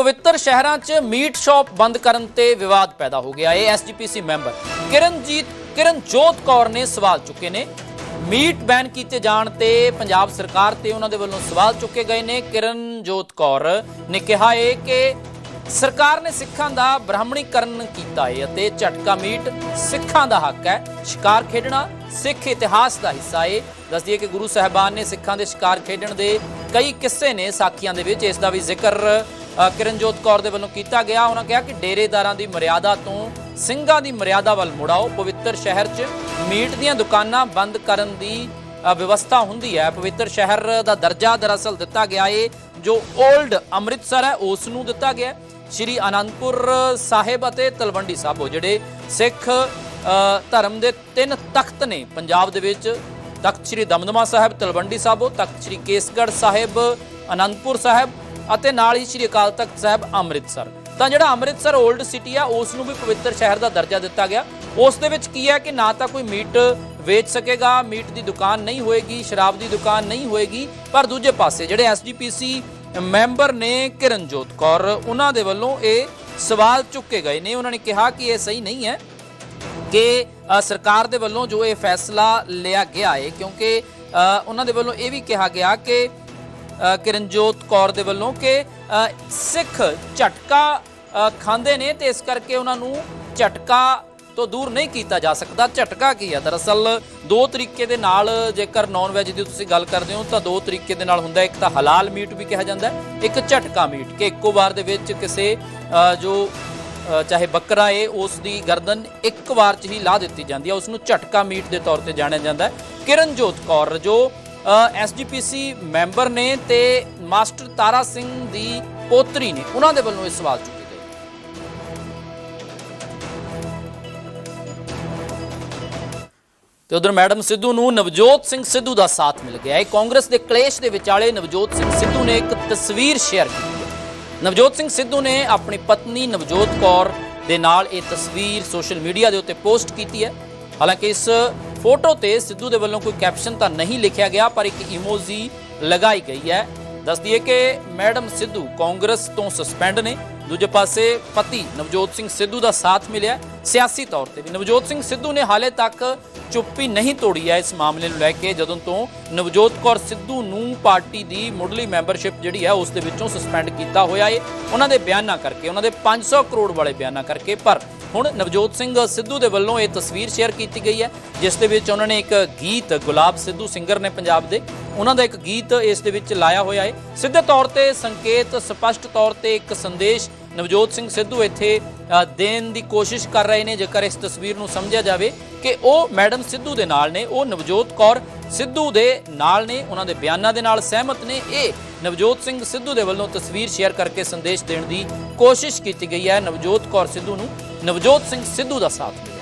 ਪਵਿੱਤਰ ਸ਼ਹਿਰਾਂ 'ਚ ਮੀਟ ਸ਼ਾਪ ਬੰਦ ਕਰਨ ਤੇ ਵਿਵਾਦ ਪੈਦਾ ਹੋ ਗਿਆ। ਹੈ ਐਸਜੀਪੀਸੀ ਮੈਂਬਰ ਕਿਰਨਜੀਤ, ਕਿਰਨਜੋਤ ਕੌਰ ਨੇ ਸਵਾਲ ਚੁੱਕੇ ਨੇ। ਮੀਟ ਬੈਨ ਕੀਤੇ ਜਾਣ ਤੇ ਪੰਜਾਬ ਸਰਕਾਰ ਤੇ ਉਹਨਾਂ ਦੇ ਵੱਲੋਂ ਸਵਾਲ ਚੁੱਕੇ ਗਏ ਨੇ। ਕਿਰਨਜੋਤ ਕੌਰ ਨੇ ਕਿਹਾ ਹੈ ਕਿ ਸਰਕਾਰ ਨੇ ਸਿੱਖਾਂ ਦਾ ਬ੍ਰਾਹਮਣੀਕਰਨ ਕੀਤਾ ਹੈ ਅਤੇ ਝਟਕਾ ਮੀਟ ਸਿੱਖਾਂ ਦਾ ਹੱਕ ਹੈ। ਸ਼ਿਕਾਰ ਖੇਡਣਾ ਸਿੱਖ ਇਤਿਹਾਸ ਦਾ ਹਿੱਸਾ ਹੈ। ਦੱਸਦੀਏ ਕਿ ਗੁਰੂ ਸਾਹਿਬਾਨ ਨੇ ਸਿੱਖਾਂ ਦੇ ਸ਼ਿਕਾਰ ਖੇਡਣ ਦੇ ਕਈ ਕਿੱਸੇ ਨੇ। ਸਾਖੀਆਂ ਦੇ ਵਿੱਚ ਇਸ ਦਾ ਵੀ ਜ਼ਿਕਰ ਕਿਰਨਜੋਤ ਕੌਰ ਦੇ ਵੱਲੋਂ ਕੀਤਾ ਗਿਆ। ਉਹਨਾਂ ਕਿਹਾ ਕਿ ਡੇਰੇਦਾਰਾਂ ਦੀ ਮਰਿਆਦਾ ਤੋਂ ਸਿੰਘਾਂ ਦੀ ਮਰਿਆਦਾ ਵੱਲ ਮੁੜਾਓ। ਪਵਿੱਤਰ ਸ਼ਹਿਰ 'ਚ ਮੀਟ ਦੀਆਂ ਦੁਕਾਨਾਂ ਬੰਦ ਕਰਨ ਦੀ ਵਿਵਸਥਾ ਹੁੰਦੀ ਹੈ। ਪਵਿੱਤਰ ਸ਼ਹਿਰ ਦਾ ਦਰਜਾ ਦਰਅਸਲ ਦਿੱਤਾ ਗਿਆ ਏ, ਜੋ 올ਡ ਅੰਮ੍ਰਿਤਸਰ ਹੈ, ਉਸ ਨੂੰ ਦਿੱਤਾ ਗਿਆ ਸ਼੍ਰੀ ਅਨੰਦਪੁਰ ਸਾਹਿਬ ਅਤੇ ਤਲਵੰਡੀ ਸਾਬੋ, ਜਿਹੜੇ ਸਿੱਖ ਧਰਮ ਦੇ ਤਿੰਨ ਤਖਤ ਨੇ। ਪੰਜਾਬ ਦੇ ਵਿੱਚ ਤਖਤ ਸ਼੍ਰੀ ਦਮਦਮਾ ਸਾਹਿਬ, ਤਲਵੰਡੀ ਸਾਬੋ, ਤਖਤ ਸ਼੍ਰੀ ਕੇਸਗੜ੍ਹ ਸਾਹਿਬ ਅਨੰਦਪੁਰ ਸਾਹਿਬ ਅਤੇ ਨਾਲ ਹੀ ਸ਼੍ਰੀ ਅਕਾਲ ਤਖਤ ਸਾਹਿਬ ਅੰਮ੍ਰਿਤਸਰ। ਤਾਂ ਜਿਹੜਾ ਅੰਮ੍ਰਿਤਸਰ 올ਡ ਸਿਟੀ ਆ, ਉਸ ਨੂੰ ਵੀ ਪਵਿੱਤਰ ਸ਼ਹਿਰ ਦਾ ਦਰਜਾ ਦਿੱਤਾ ਗਿਆ। ਉਸ ਦੇ ਵਿੱਚ ਕੀ ਹੈ ਕਿ ਨਾ ਤਾਂ ਕੋਈ ਮੀਟ ਵੇਚ ਸਕੇਗਾ, ਮੀਟ ਦੀ ਦੁਕਾਨ ਨਹੀਂ ਹੋਏਗੀ, ਸ਼ਰਾਬ ਦੀ ਦੁਕਾਨ ਨਹੀਂ ਹੋਏਗੀ, ਪਰ ਦੂਜੇ ਪਾਸੇ ਜਿਹੜੇ ਐਸਜੀਪੀਸੀ ਮੈਂਬਰ ਨੇ ਕਿਰਨਜੋਤ ਕੌਰ, ਉਹਨਾਂ ਦੇ ਵੱਲੋਂ ਇਹ ਸਵਾਲ ਚੁੱਕੇ ਗਏ ਨੇ। ਉਹਨਾਂ ਨੇ ਕਿਹਾ ਕਿ ਇਹ ਸਹੀ ਨਹੀਂ ਹੈ ਕਿ ਸਰਕਾਰ ਦੇ ਵੱਲੋਂ ਜੋ ਇਹ ਫੈਸਲਾ ਲਿਆ ਗਿਆ ਹੈ ਕਿਉਂਕਿ ਉਹਨਾਂ ਦੇ ਵੱਲੋਂ ਇਹ ਵੀ ਕਿਹਾ ਗਿਆ ਕਿ ਕਿਰਨਜੋਤ ਕੌਰ ਦੇ ਵੱਲੋਂ ਕਿ ਸਿੱਖ ਝਟਕਾ ਖਾਂਦੇ ਨੇ ਤੇ ਇਸ ਕਰਕੇ ਉਹਨਾਂ ਨੂੰ ਝਟਕਾ ਤੋਂ ਦੂਰ ਨਹੀਂ ਕੀਤਾ ਜਾ ਸਕਦਾ। ਝਟਕਾ ਕੀ ਹੈ ਦਰਅਸਲ ਦੋ ਤਰੀਕੇ ਦੇ ਨਾਲ ਜੇਕਰ ਨਾਨ ਵੈਜ ਦੀ ਤੁਸੀਂ ਗੱਲ ਕਰਦੇ ਹੋ, ਤਾਂ ਦੋ ਤਰੀਕੇ ਦੇ ਨਾਲ ਹੁੰਦਾ ਇੱਕ ਤਾਂ ਹਲਾਲ ਮੀਟ ਵੀ ਕਿਹਾ ਜਾਂਦਾ ਇੱਕ ਝਟਕਾ ਮੀਟ ਕਿ ਇੱਕੋ ਵਾਰ ਦੇ ਵਿੱਚ ਕਿਸੇ ਜੋ ਚਾਹੇ ਬੱਕਰਾ ਏ, ਉਸ ਦੀ ਗਰਦਨ ਇੱਕ ਵਾਰ ਚ ਹੀ ਲਾ ਦਿੱਤੀ ਜਾਂਦੀ ਹੈ। ਉਸ ਨੂੰ ਝਟਕਾ ਮੀਟ ਦੇ ਤੌਰ ਤੇ ਜਾਣਿਆ ਜਾਂਦਾ ਹੈ। ਕਿਰਨਜੋਤ ਕੌਰ ਜੋ ਐਸਜੀਪੀਸੀ ਮੈਂਬਰ ਨੇ ਤੇ ਮਾਸਟਰ ਤਾਰਾ ਸਿੰਘ ਦੀ ਪੋਤਰੀ ਨੇ। ਉਹਨਾਂ ਦੇ ਵੱਲੋਂ ਇਹ ਸਵਾਲ ਚੁੱਕੇ ਗਏ। ਤੇ ਉਧਰ ਮੈਡਮ ਸਿੱਧੂ ਨੂੰ ਨਵਜੋਤ ਸਿੰਘ ਸਿੱਧੂ ਦਾ ਸਾਥ ਮਿਲ ਗਿਆ। ਹੈ ਕਾਂਗਰਸ ਦੇ ਕਲੇਸ਼ ਦੇ ਵਿਚਾਲੇ ਨਵਜੋਤ ਸਿੰਘ ਸਿੱਧੂ ਨੇ ਇੱਕ ਤਸਵੀਰ ਸ਼ੇਅਰ ਕੀਤੀ ਹੈ। ਨਵਜੋਤ ਸਿੰਘ ਸਿੱਧੂ ਨੇ ਆਪਣੀ ਪਤਨੀ ਨਵਜੋਤ ਕੌਰ ਦੇ ਨਾਲ ਇਹ ਤਸਵੀਰ ਸੋਸ਼ਲ ਮੀਡੀਆ ਦੇ ਉੱਤੇ ਪੋਸਟ ਕੀਤੀ ਹੈ। ਹਾਲਾਂਕਿ ਇਸ ਫੋਟੋ ਤੇ ਸਿੱਧੂ ਦੇ ਵੱਲੋਂ ਕੋਈ ਕੈਪਸ਼ਨ ਤਾਂ ਨਹੀਂ ਲਿਖਿਆ ਗਿਆ, ਪਰ ਇੱਕ ਇਮੋਜੀ ਲਗਾਈ ਗਈ ਹੈ। ਦੱਸਦੀ ਹੈ ਕਿ ਮੈਡਮ ਸਿੱਧੂ ਕਾਂਗਰਸ ਤੋਂ ਸਸਪੈਂਡ ਨੇ। ਦੂਜੇ ਪਾਸੇ ਪਤੀ ਨਵਜੋਤ ਸਿੰਘ ਸਿੱਧੂ ਦਾ ਸਾਥ ਮਿਲਿਆ ਸਿਆਸੀ ਤੌਰ ਤੇ ਵੀ ਨਵਜੋਤ ਸਿੰਘ ਸਿੱਧੂ ਨੇ ਹਾਲੇ ਤੱਕ ਚੁੱਪੀ ਨਹੀਂ ਤੋੜੀ ਹੈ ਇਸ ਮਾਮਲੇ ਨੂੰ ਲੈ ਕੇ, ਜਦੋਂ ਤੋਂ ਨਵਜੋਤ ਕੌਰ ਸਿੱਧੂ ਨੂੰ ਪਾਰਟੀ ਦੀ ਮੁੱਢਲੀ ਮੈਂਬਰਸ਼ਿਪ ਜਿਹੜੀ ਹੈ ਉਸ ਦੇ ਵਿੱਚੋਂ ਸਸਪੈਂਡ ਕੀਤਾ ਹੋਇਆ ਏ ਉਹਨਾਂ ਦੇ ਬਿਆਨਾਂ ਕਰਕੇ, ਉਹਨਾਂ ਦੇ 500 ਕਰੋੜ ਵਾਲੇ ਬਿਆਨਾਂ ਕਰਕੇ, ਪਰ ਹੁਣ ਨਵਜੋਤ ਸਿੰਘ ਸਿੱਧੂ ਦੇ ਵੱਲੋਂ ਇਹ ਤਸਵੀਰ ਸ਼ੇਅਰ ਕੀਤੀ ਗਈ ਹੈ, ਜਿਸ ਦੇ ਵਿੱਚ ਉਹਨਾਂ ਨੇ ਇੱਕ ਗੀਤ ਗੁਲਾਬ ਸਿੱਧੂ ਸਿੰਗਰ ਨੇ ਪੰਜਾਬ ਦੇ, ਉਹਨਾਂ ਦਾ ਇੱਕ ਗੀਤ ਇਸ ਦੇ ਵਿੱਚ ਲਾਇਆ ਹੋਇਆ ਹੈ। ਸਿੱਧੇ ਤੌਰ ਤੇ ਸੰਕੇਤ ਸਪਸ਼ਟ ਤੌਰ ਤੇ ਇੱਕ ਸੰਦੇਸ਼ ਨਵਜੋਤ ਸਿੰਘ ਸਿੱਧੂ ਇੱਥੇ ਦੇਣ ਦੀ ਕੋਸ਼ਿਸ਼ ਕਰ ਰਹੇ ਨੇ, ਜੇਕਰ ਇਸ ਤਸਵੀਰ ਨੂੰ ਸਮਝਿਆ ਜਾਵੇ ਕਿ ਉਹ ਮੈਡਮ ਸਿੱਧੂ ਦੇ ਨਾਲ ਨੇ, ਉਹ ਨਵਜੋਤ ਕੌਰ ਸਿੱਧੂ ਦੇ ਨਾਲ ਨੇ, ਉਹਨਾਂ ਦੇ ਬਿਆਨਾਂ ਦੇ ਨਾਲ ਸਹਿਮਤ ਨੇ। ਇਹ ਨਵਜੋਤ ਸਿੰਘ ਸਿੱਧੂ ਦੇ ਵੱਲੋਂ ਤਸਵੀਰ ਸ਼ੇਅਰ ਕਰਕੇ ਸੰਦੇਸ਼ ਦੇਣ ਦੀ ਕੋਸ਼ਿਸ਼ ਕੀਤੀ ਗਈ ਹੈ। ਨਵਜੋਤ ਕੌਰ ਸਿੱਧੂ ਨੂੰ ਨਵਜੋਤ ਸਿੰਘ ਸਿੱਧੂ ਦਾ ਸਾਥ ਮਿਲਿਆ।